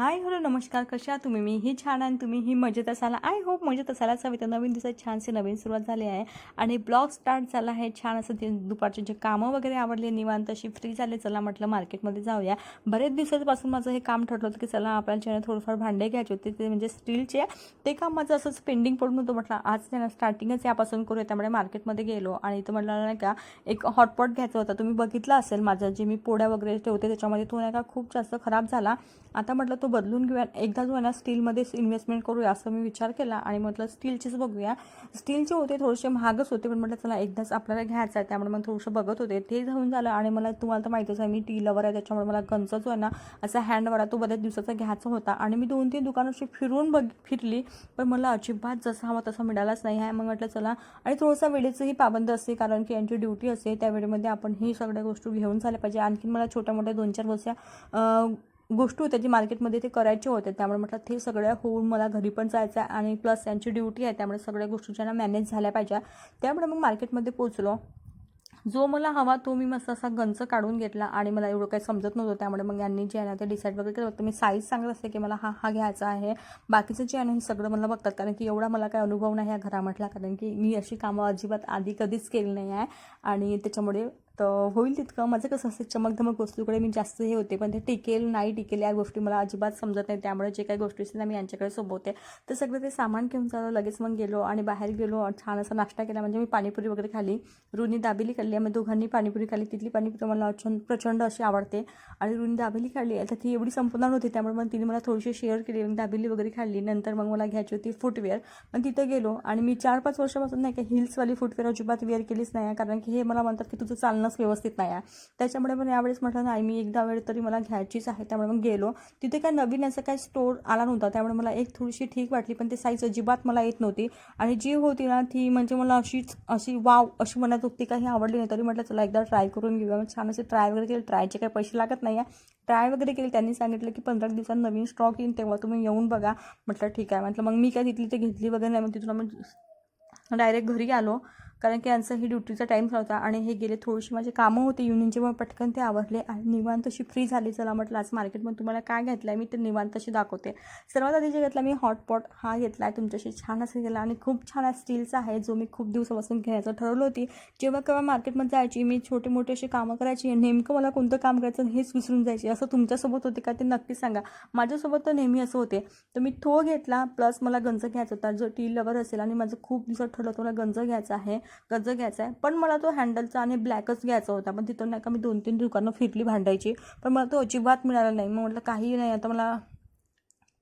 Hi hello नमस्कार कशा तुम्ही? मी ही छान आणि तुम्ही ही मजेत असाल. आय होप मजेत असायलाच हवी तर नवीन दिवसात छानसे नवीन सुरुवात झाली आहे आणि ब्लॉग स्टार्ट झाला आहे. छान असं ते दुपारचे जे कामं वगैरे आवडले निवांत अशी फ्री झाले चला म्हटलं मार्केटमध्ये जाऊया. बरेच दिवसापासून माझं हे काम ठरलं होतं की चला आपल्याला ज्याने थोडंफार भांडे घ्यायचे होते ते म्हणजे स्टीलचे ते काम माझं असंच पेंडिंग पडून होतं. म्हटलं आज त्यांना स्टार्टिंगच यापासून करूया त्यामुळे मार्केटमध्ये गेलो आणि इथं म्हटलं नाही का एक हॉटपॉट घ्यायचा होता. तुम्ही बघितला असेल माझं जे मी पोळ्या वगैरे ठेवते त्याच्यामध्ये तो नाही का खूप जास्त खराब झाला. आता म्हटलं तो बदलून घेऊया. एकदा जो आहे ना स्टीलमध्येच इन्व्हेस्टमेंट करूया असं मी विचार केला आणि म्हटलं स्टीलचेच बघूया. स्टीलचे होते थोडेसे महागच होते पण म्हटलं चला एकदाच आपल्याला घ्यायचं आहे. त्यामुळे मग थोडंसं बघत होते. ते जाऊन झालं आणि मला तुम्हाला तर माहितीच आहे मी टी लवर आहे त्याच्यामुळे मला गंज जो आहे ना असा हँडवर तो बऱ्याच दिवसाचा घ्यायचा होता. आणि मी दोन तीन दुकानं अशी फिरून बघ फिरली पण मला अजिबात जसा हवा तसा मिळालाच नाही. आहे मग म्हटलं चला. आणि थोडंसं वेळेचंही पाबंद असते कारण की यांची ड्युटी असते. त्या वेळेमध्ये आपण ही सगळ्या गोष्टी घेऊन झाल्या पाहिजे. आणखीन मला छोट्या मोठ्या दोन चार वर्ष गोष्टी होत्या जी मार्केटमध्ये ते करायचे होते. त्यामुळे म्हटलं ते सगळ्या होऊन मला घरी पण जायचं आहे आणि प्लस त्यांची ड्युटी आहे. त्यामुळे सगळ्या गोष्टी ज्यांना मॅनेज झाल्या पाहिजे. त्यामुळे मग मार्केटमध्ये पोचलो जो मला हवा तो मी मस्त असा गंच काढून घेतला आणि मला एवढं काही समजत नव्हतं. त्यामुळे मग यांनी जे आहे ना ते डिसाईड वगैरे केलं. होतं मी साईज सांगत असते की मला हा हा घ्यायचा आहे. बाकीचं जे आहे ना हे सगळं मला बघतात. कारण की एवढा मला काही अनुभव नाही या घरामधला. कारण की मी अशी कामं अजिबात आधी कधीच केली नाही आहे. आणि त्याच्यामुळे तर होईल तितकं. माझं कसं असते चमकधमक वस्तूकडे मी जास्त हे होते पण ते टिकेल नाही टिकेल या गोष्टी मला अजिबात समजत नाही. त्यामुळे जे काही गोष्टी असतील ना मी यांच्याकडे सोबवते. तर सगळं ते सामान घेऊन चाललं लगेच मग गेलो आणि बाहेर गेलो. छान असा नाश्ता केला. म्हणजे मी पाणीपुरी वगैरे खाली रुनी दाबेली खाल्ली. आम्ही दोघांनी पाणीपुरी खाल्ली. तिथली पाणीपुरी मला अचन प्रचंड अशी आवडते. आणि रुनी दाबेली खाल्ली. तर ती एवढी संपणार होती त्यामुळे मग तिने मला थोडीशी शेअर केली. मग दाबेली वगैरे खाल्ली. नंतर मग मला घ्यायची होती फुटवेअर. मग तिथं गेलो आणि मी चार पाच वर्षापासून नाही का हिल्सवाली फुटवेअर अजिबात वेअर केलीच नाही आहे. कारण की हे मला म्हणतात की तुझं चालणं चालणंच व्यवस्थित नाही आहे. त्याच्यामुळे पण यावेळेस म्हटलं नाही मी एकदा वेळ तरी मला घ्यायचीच आहे. त्यामुळे मग गेलो. तिथे काय नवीन असं काय स्टोर आला नव्हता. त्यामुळे मला एक थोडीशी ठीक वाटली पण ते साईज अजिबात मला येत नव्हती. आणि जी होती ना ती म्हणजे मला अशीच अशी वाव अशी म्हणत होती काही आवडली नाही. तरी म्हटलं चला एकदा ट्राय करून घेऊया. मग छान असे ट्राय वगैरे केले. ट्रायचे काही पैसे लागत नाही आहे ट्राय वगैरे केली. त्यांनी सांगितलं की पंधरा दिवसात नवीन स्टॉक येईल तेव्हा तुम्ही येऊन बघा. म्हटलं ठीक आहे. म्हटलं मग मी काय तिथली ते घेतली वगैरे नाही. मग तिथून मग डायरेक्ट घरी आलो. कारण की यांचं ही ड्युटीचा टाईम होता आणि हे गेले थोडीशी माझी कामं होती युनियनचे मग पटकन ते आवरले आणि निवांत अशी फ्री झाली. चला म्हटलं आज मार्केटमध्ये तुम्हाला काय घेतलं आहे मी ते निवांत अशी दाखवते. सर्वात आधी जे घेतला मी हॉटपॉट हा घेतला आहे तुमच्याशी छान असं गेला आणि खूप छान स्टीलचा आहे जो मी खूप दिवसापासून घ्यायचं ठरवलं होती. जेव्हा केव्हा मार्केटमध्ये जायची मी छोटे मोठे असे कामं करायची नेमकं मला कोणतं काम करायचं हेच विसरून जायचे. असं तुमच्यासोबत होते का ते नक्की सांगा. माझ्यासोबत तर नेहमी असं होते. तर मी तो घेतला प्लस मला गंज घ्यायचा होता. जो टी लवर असेल आणि माझं खूप दिवसात ठरलं होतं मला गंज घ्यायचा आहे. कर्ज घ्यायचा आहे? पण मला तो हँडलचा आणि ब्लॅकच घ्यायचा होता. पण तिथं नाही का मी दोन तीन दुकानं फिरली भांडायची. पण मला तो अजिबात मिळाला नाही. मग म्हटलं काही नाही. आता मला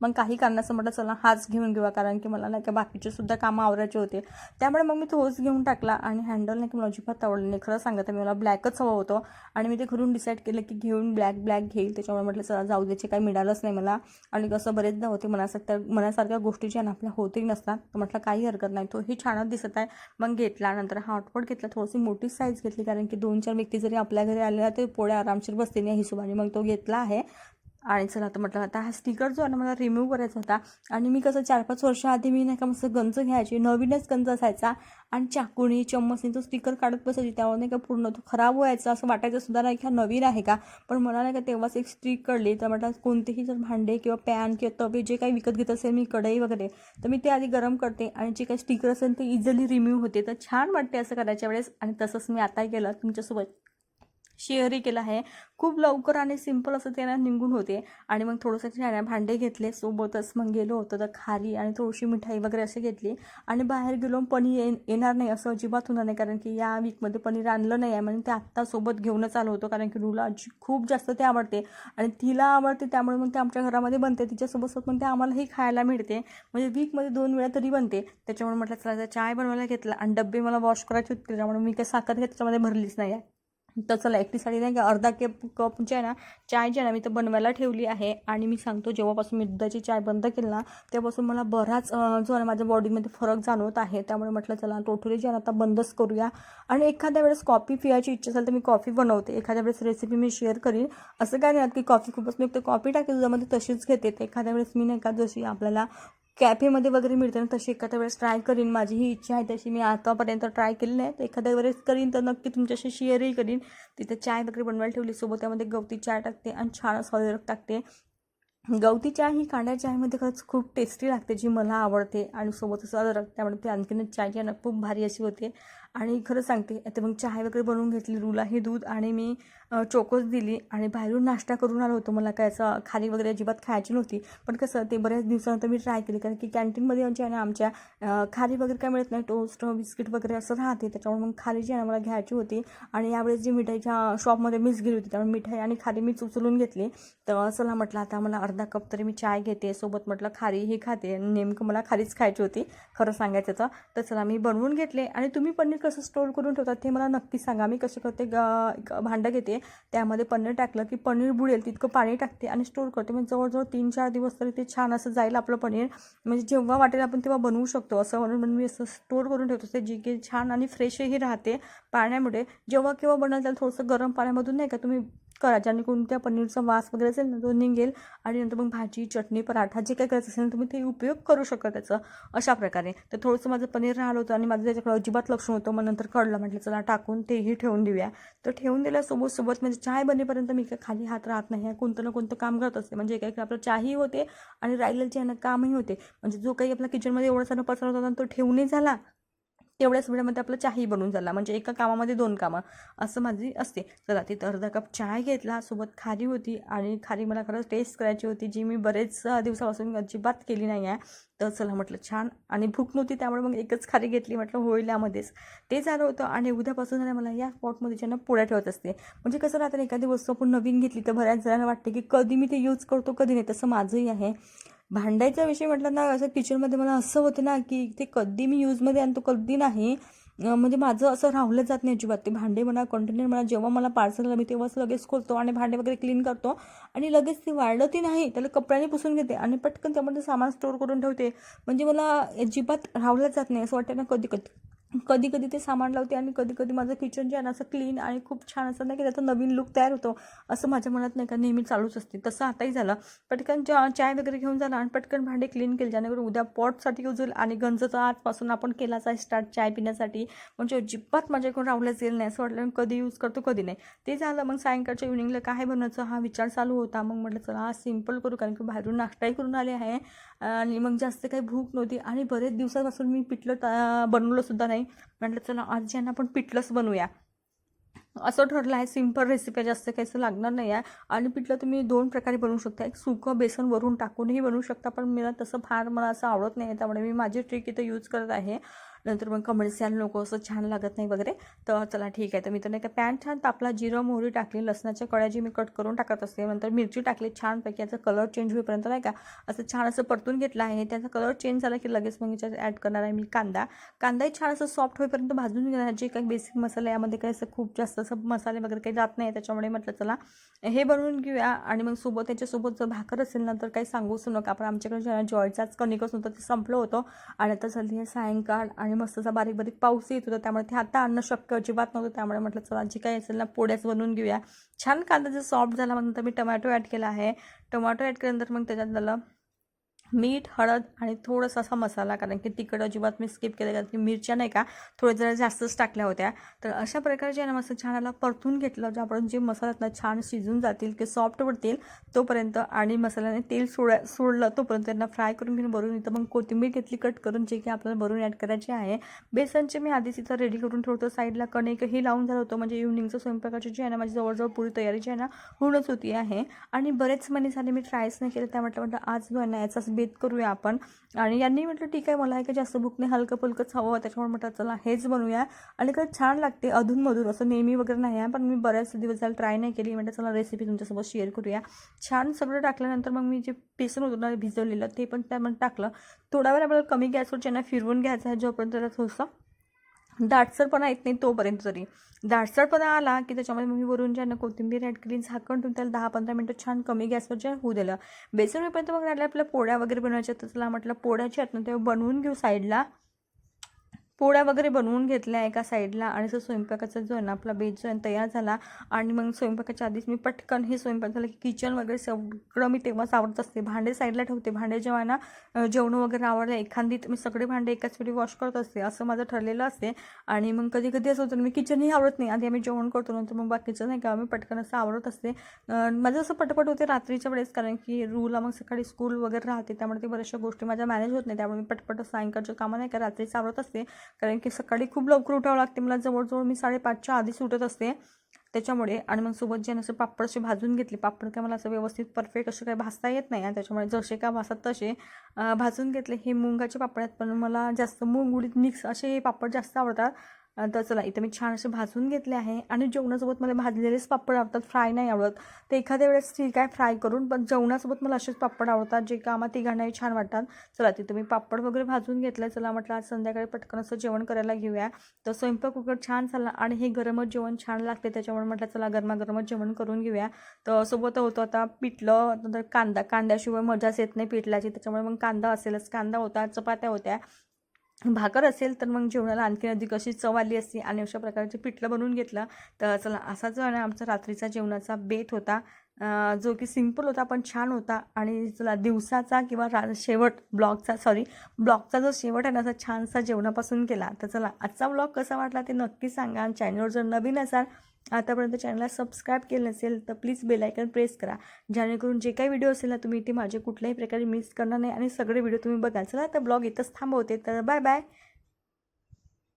मग काही कारणाचं म्हटलं चला हाच घेऊन घेऊया कारण की मला नाही का बाकीचे सुद्धा कामं आवरायचे होते. त्यामुळे मग मी तोच घेऊन टाकला आणि हँडल नाही की मला अजिबात आवडलं नाही. खरं सांगत मी मला ब्लॅकच हवं होतं. आणि मी ते घरून डिसाईड केलं की घेऊन ब्लॅक ब्लॅक घेईल. त्याच्यामुळे म्हटलं चला जाऊ द्यायचे काही मिळालंच नाही मला. आणि कसं बरेचदा होते मनासारख्या मनासारख्या गोष्टी ज्या ना आपल्या होतही नसतात. तर म्हटलं काही हरकत नाही. तो ही छानच दिसत आहे. मग घेतला. नंतर हॉटपॉट घेतला. थोडीशी मोठी साईज घेतली कारण की दोन चार व्यक्ती जरी आपल्या घरी आलेला ते पोळ्या आरामशीर बसते नाही हिशोबाने. मग तो घेतला आहे. आणि चला आता म्हटलं आता हा स्टिकर जो आहे ना मला रिमूव्ह करायचा होता. आणि मी कसं चार पाच वर्षाआधी मी नाही का मस्त गंज घ्यायची नवीनच गंज असायचा. आणि चाकूनी चम्मचनी तो स्टिकर काढत बसायची त्यावर नाही का पूर्ण तो खराब व्हायचा असं वाटायचं सुद्धा नाही का नवीन आहे का? पण मला नाही का तेव्हाच एक स्टिक कळली. तर म्हटलं कोणतेही जर भांडे किंवा पॅन किंवा तवे जे काही विकत घेत असेल मी कढई वगैरे तर मी ते आधी गरम करते. आणि जे काही स्टिकर असेल ते इझिली रिमूव्ह होते. तर छान वाटते असं करायच्या वेळेस. आणि तसंच मी आताही केलं तुमच्यासोबत. शेअरही केलं आहे. खूप लवकर आणि सिंपल असं त्यांना निघून होते. आणि मग थोडंसं छान भांडे घेतले सोबतच मग गेलो होतो तर खारी आणि थोडीशी मिठाई वगैरे असे घेतली. आणि बाहेर गेलो पनीर ये येणार नाही असं अजिबात होणार नाही कारण की या वीकमध्ये पनीर आणलं नाही आहे. म्हणून ते आत्ता सोबत घेऊनच आलो होतो कारण की रुला अजी खूप जास्त ते आवडते. आणि तिला आवडते त्यामुळे मग ते आमच्या घरामध्ये बनते. तिच्यासोबत पण मग ते आम्हालाही खायला मिळते. म्हणजे वीकमध्ये दोन वेळा तरी बनते. त्याच्यामुळे म्हटलं चला चाय बनवायला घेतला. आणि डब्बे मला वॉश करायचे होते त्याच्यामुळे मी काही साखर घेत त्याच्यामध्ये भरलीच नाही आहे. तर चला एकटीसाठी नाही का अर्धा केप कप जे आहे ना चाय जे आहे ना मी तर बनवायला ठेवली आहे. आणि मी सांगतो जेव्हापासून मी दुधाची चाय बंद केली ना तेव्हापासून मला बराच जो आहे ना माझ्या बॉडीमध्ये फरक जाणवत आहे. त्यामुळे म्हटलं चला टोटली जे आहे ना आता बंदच करूया. आणि एखाद्या वेळेस कॉफी पियाची इच्छा असेल तर मी कॉफी बनवते. एखाद्या वेळेस रेसिपी मी शेअर करीन. असं काय नाही की कॉफी खूपच मी तर कॉफी टाकेल दुधामध्ये तशीच घेते. तर एखाद्या वेळेस मी नाही का जशी आपल्याला कॅफेमध्ये वगैरे मिळते ना तशी एखाद्या वेळेस ट्राय करीन. माझी ही इच्छा आहे तशी. मी आतापर्यंत ट्राय केली नाही. तर एखाद्या वेळेस करीन तर नक्की तुमच्याशी शेअरही करीन. तिथे चाय वगैरे बनवायला ठेवली. सोबत त्यामध्ये गवती चाय टाकते आणि छान असं टाकते. गवती चाय ही कांड्या चहामध्ये खरंच खूप टेस्टी लागते जी मला आवडते. आणि सोबतच अदरक त्यामुळे ती आणखीनच चाय आहे ना खूप भारी अशी होते. आणि खरं सांगते आता मग चहा वगैरे बनवून घेतली रुला हे दूध आणि मी चोकोस दिली आणि बाहेरून नाश्ता करून आलो होतो. मला काय असं खारी वगैरे अजिबात खायची नव्हती. पण कसं ते बऱ्याच दिवसानंतर मी ट्राय केली. कारण की कॅन्टीनमध्ये आमच्या आहे ना आमच्या खाली खारी वगैरे काय मिळत नाही. टोस्ट बिस्किट वगैरे असं राहते. त्याच्यामुळे मग खाली जी आहे ना मला घ्यायची होती. आणि यावेळेस जी मिठाईच्या शॉपमध्ये मिस गेली होती त्यामुळे मिठाई आणि खारी मीच उचलून घेतली. तर चला म्हटलं आता मला अर्धा कप तरी मी चाय घेते. सोबत म्हटलं खारी ही खाते. नेमकं मला खारीच खायची होती. खरं सांगायचं तर चला मी बनवून घेतले. आणि तुम्ही पण कसं स्टोर करून ठेवतात ते मला नक्की सांगा. मी कसं करते ग- एक भांडं घेते त्यामध्ये पनीर टाकलं की पनीर बुडेल तितकं पाणी टाकते आणि स्टोर करते. म्हणजे जवळजवळ तीन चार दिवस तरी ते छान असं जाईल आपलं पनीर. म्हणजे जेव्हा वाटेल आपण तेव्हा बनवू शकतो. असं म्हणून म्हणून मी असं स्टोर करून ठेवतो ते जी की छान आणि फ्रेशही राहते पाण्यामुळे. जेव्हा केव्हा बनवलं त्याला थोडंसं गरम पाण्यामधून नाही का तुम्ही करा ज्याने कोणत्या पनीरचा वास वगैरे असेल ना तो निघेल. आणि नंतर मग भाजी चटणी पराठा जे काही करायचं असेल ना तुम्ही ते उपयोग करू शकता त्याचा अशा प्रकारे. तर थोडंसं माझं पनीर राहिलं होतं आणि माझं त्याच्याकडे अजिबात लक्ष होतं मग नंतर कळलं. म्हटलं चला टाकून तेही ठेवून देऊया. तर ठेवून दिल्यासोबत सोबत म्हणजे चाय बनेपर्यंत मी काय खाली हात राहत नाही. आहे कोणतं ना कोणतं काम करत असते. म्हणजे काय आपलं चाही होते आणि राहिलेलं जे आहे ना कामही होते. म्हणजे जो काही आपला किचनमध्ये एवढा सारा पसरत होता तो ठेवूनही झाला. तेवढ्याच वेळामध्ये आपलं चहाही बनून झाला. म्हणजे एका कामामध्ये दोन कामं असं माझी असते. चला तिथं अर्धा कप चहा घेतला सोबत खारी होती आणि खारी मला खरंच टेस्ट करायची होती जी मी बरेच दिवसापासून अजिबात केली नाही आहे. तर चला म्हटलं छान. आणि भूक नव्हती त्यामुळे मग एकच खारी घेतली म्हटलं होईल यामध्येच ते झालं होतं आणि उद्यापासून झालं मला या स्पॉटमध्ये ज्यांना पोळ्या ठेवत असते म्हणजे कसं राहतं एखादी वस्तू आपण नवीन घेतली तर बऱ्याच जणांना वाटते की कधी मी ते यूज करतो कधी नाही तसं माझंही आहे. भांडायचा विषय म्हटलं ना असं किचनमध्ये मला असं होतं ना की ते कधी मी यूजमध्ये आणतो कधी नाही. म्हणजे माझं असं राहलं जात नाही अजिबात. ते भांडे म्हणा कंटेनर म्हणा जेव्हा मला पार्सल आलं मी तेव्हाच लगेच खोलतो आणि भांडे वगैरे क्लीन करतो. आणि लगेच ते वाढलं ती नाही त्याला कपड्याने पुसून घेते आणि पटकन त्यामध्ये सामान स्टोअर करून ठेवते. म्हणजे मला अजिबात राहलं जात नाही असं वाटतं ना कधी कधी कधी कधी ते सामान लावते आणि कधी कधी माझं किचन जे आहे ना असं क्लीन आणि खूप छान असं नाही की त्याचा नवीन लुक तयार होतो असं माझ्या मनात नाही का नेहमी चालूच असते. तसं आताही झालं. पटकन चा चाय वगैरे घेऊन झाला आणि पटकन भांडे क्लीन केले. जेणेकरून उद्या पॉटसाठी यूज होईल आणि गंजचा आजपासून आपण केलाच आहे स्टार्ट चाय पिण्यासाठी. म्हणजे अजिबात माझ्याकडून रावलंच गेलं नाही. असं वाटलं कधी यूज करतो कधी नाही. ते झालं. मग सायंकाळच्या इव्हिनिंगला काय बनवायचं हा विचार चालू होता. मग म्हटलं चला हा सिंपल करू. कारण की बाहेरून नाश्ताही करून आले आहे. आणि मग जास्त काही भूक नव्हती. आणि बरेच दिवसापासून मी पिठलं बनवलं सुद्धा नाही. म्हटलं चला आज ज्यांना आपण पिठलंच बनवूया. असं ठरलं आहे सिंपल रेसिपी जास्त काही असं लागणार नाही आहे. आणि पिठलं तुम्ही दोन प्रकारे बनवू शकता. एक सुकं बेसन वरून टाकूनही बनवू शकता पण मला तसं फार मला असं आवडत नाही आहे त्यामुळे मी माझी ट्रिक इथं यूज करत आहे. नंतर मग कमर्शियल नको असं छान लागत नाही वगैरे. तर चला ठीक आहे. तर मी तर नाही का पॅन छान तापला जिरं मोहरी टाकली लसणाच्या कळ्या जी मी कट करून टाकत असते नंतर मिरची टाकली छानपैकी याचा कलर चेंज होईपर्यंत नाही का असं छान असं परतून घेतलं आहे. त्याचा कलर चेंज झाला की लगेच मग याच्यात ॲड करणार आहे मी कांदा. कांदाही छान असं सॉफ्ट होईपर्यंत भाजून घेणार जे काही बेसिक मसाला यामध्ये काही असं खूप जास्त असं मसाले वगैरे काही जात नाही त्याच्यामुळे म्हटलं चला हे बनवून घेऊया. आणि मग सोबत त्याच्यासोबत जर भाकर असेल ना तर काही सांगूच नका. आपण आमच्याकडे जे जॉयचाच कणिकच होतं ते संपलं होतं. आणि आता झाली आहे सायंकाळ आणि मस्त असा बारीक बारीक पाऊस येत होता त्यामुळे ते आता आणणं शक्य अजिबात नव्हतं त्यामुळे म्हटलं चला जे काही असेल ना पोळ्याच बनवून घेऊया. छान कांदा जर सॉफ्ट झाला मग नंतर मी टमॅटो ॲड केला आहे. टोमॅटो ॲड केल्यानंतर मग त्याच्यात झालं मीठ हळद आणि थोडासा असा मसाला कारण की तिखट अजिबात मी स्किप केलं कारण की मिरच्या नाही का थोड्या जरा जास्तच टाकल्या होत्या. तर अशा प्रकारचे ना मस्त छान याला परतून घेतलं ज्यापर्यंत जे मसाल्यात ना छान शिजून जातील की सॉफ्ट पडतील तोपर्यंत आणि मसाल्याने तेल सोडा सोडलं तोपर्यंत त्यांना फ्राय करून घेऊन भरून इथं मग कोथिंबीर घेतली कट करून जे की आपल्याला भरून ॲड करायचे आहे. बेसनचे मी आधीच इथं रेडी करून ठेवतो साईडला कणिकही लावून झालं होतं म्हणजे इव्हनिंगचं स्वयंपाकाची जी आहे ना माझी जवळजवळ पुरी तयारी जी आहे ना होऊनच होती आहे. आणि बरेच महिने झाले मी ट्रायच नाही केलं त्या म्हटलं म्हटलं आज जो आहे ना याचाच भेद करूया आपण. आणि यांनी म्हटलं ठीक आहे मला आहे की जास्त भूक नाही हलकं फुलकंच हवं. त्याच्यामुळे म्हटलं चला हेच बनवूया. आणि खरंच छान लागते अधूनमधून. असं नेहमी वगैरे नाही आहे पण मी बऱ्याच दिवस झाला ट्राय नाही केली. म्हटलं चला रेसिपी तुमच्यासोबत शेअर करूया. छान सगळं टाकल्यानंतर मग मी जे बेसन होतं ना भिजवलेलं ते पण त्यामध्ये टाकलं. थोडा वेळ आपल्याला कमी गॅसवर त्यांना फिरवून घ्यायचं आहे जोपर्यंत त्याला थोडंसं दाटसरपणा येत नाही तोपर्यंत तरी. दाटसरपणा आला की त्याच्यामध्ये मी वरून ज्यांना कोथिंबीर ॲड केली झाकण ठेवून त्याला दहा पंधरा मिनटं छान कमी गॅसवर जे होऊ दिलं. बेसन होईपर्यंत मग राहिल्या आपल्या पोळ्या वगैरे बनवायच्या. तर त्याला म्हटलं पोळ्याच्या आहेत ना बनवून घेऊ साईडला पोळ्या वगैरे बनवून घेतल्या एका साईडला आणि असं स्वयंपाकाचा जो आहे ना आपला बेज जो आहे तयार झाला. आणि मग स्वयंपाकाच्या आधीच मी पटकन हे स्वयंपाक झालं की किचन वगैरे सगळं मी तेव्हाच आवडत असते. भांडे साईडला ठेवते. भांडे जेव्हा ना जेवण जेवणं वगैरे आवडलं एखादी मी सगळे भांडे एकाच वेळी वॉश करत असते. असं माझं ठरलेलं असते. आणि मग कधी कधी असं होतं मी किचनही आवडत नाही. आधी आम्ही जेवण करतो नंतर मग बाकीचं नाही का मी पटकन असं आवडत असते. माझं असं पटपट होते रात्रीच्या वेळेस कारण की रूला मग सकाळी स्कूल वगैरे राहते. त्यामुळे ते बऱ्याचशा गोष्टी माझ्या मॅनेज होत नाही. त्यामुळे मी पटपट सायंकाळचं कामं नाही का रात्रीच आवडत असते. कारण की सकाळी खूप लवकर उठावं लागते. मला जवळजवळ मी साडेपाचच्या आधीच उठत असते. त्याच्यामुळे आणि मग सोबत जे असं पापड असे भाजून घेतले. पापड काय मला असं व्यवस्थित परफेक्ट असं काही भाजता येत नाही आणि त्याच्यामुळे जसे का भासत तसे भाजून घेतले. हे मुंगाचे पापड आहेत पण मला जास्त मूग उडीद मिक्स असे हे पापड जास्त आवडतात. तर चला इथं मी छान असे भाजून घेतले आहे. आणि जेवणासोबत मला भाजलेलेच पापड आवडतात. फ्राय नाही आवडत. ते एखाद्या वेळेस ठीक आहे फ्राय करून पण जेवणासोबत मला असेच पापड आवडतात जे का आम्हाला तिघांनाही छान वाटतात. चला तिथं मी पापड वगैरे भाजून घेतलं. चला म्हटलं आज संध्याकाळी पटकन असं जेवण करायला घेऊया. तर स्वयंपाक वगैरे छान झाला आणि हे गरमच जेवण छान लागते. त्याच्यामुळे म्हटलं चला गरमागरमच जेवण करून घेऊया. तर सोबत होतं आता पिठलं नंतर कांदा. कांद्याशिवाय मजाच येत नाही पिठल्याची. त्याच्यामुळे मग कांदा असेलच. कांदा होता चपात्या होत्या. भाकर असेल तर मग जेवणाला आणखी अधिक अशी चव आली असती आणि अशा प्रकारचे पिठलं बनवून घेतलं तर चला असा जो आहे ना आमचा रात्रीचा जेवणाचा बेत होता. जो की सिंपल होता पण छान होता. आणि चला दिवसाचा किंवा रा शेवट ब्लॉगचा सॉरी ब्लॉगचा जो शेवट आहे ना असा छानसा जेवणापासून केला. तर चला आजचा ब्लॉग कसा वाटला ते नक्की सांगा. आणि चॅनलवर जर नवीन असाल आतापर्यंत चॅनलला सबस्क्राईब केलं नसेल तर प्लीज बेलायकन प्रेस करा. जेणेकरून जे काही व्हिडिओ असेल ना तुम्ही ते माझे कुठल्याही प्रकारे मिस करणार नाही. आणि सगळे व्हिडिओ तुम्ही बघाल. चला तर ब्लॉग इथंच थांबवते. तर बाय बाय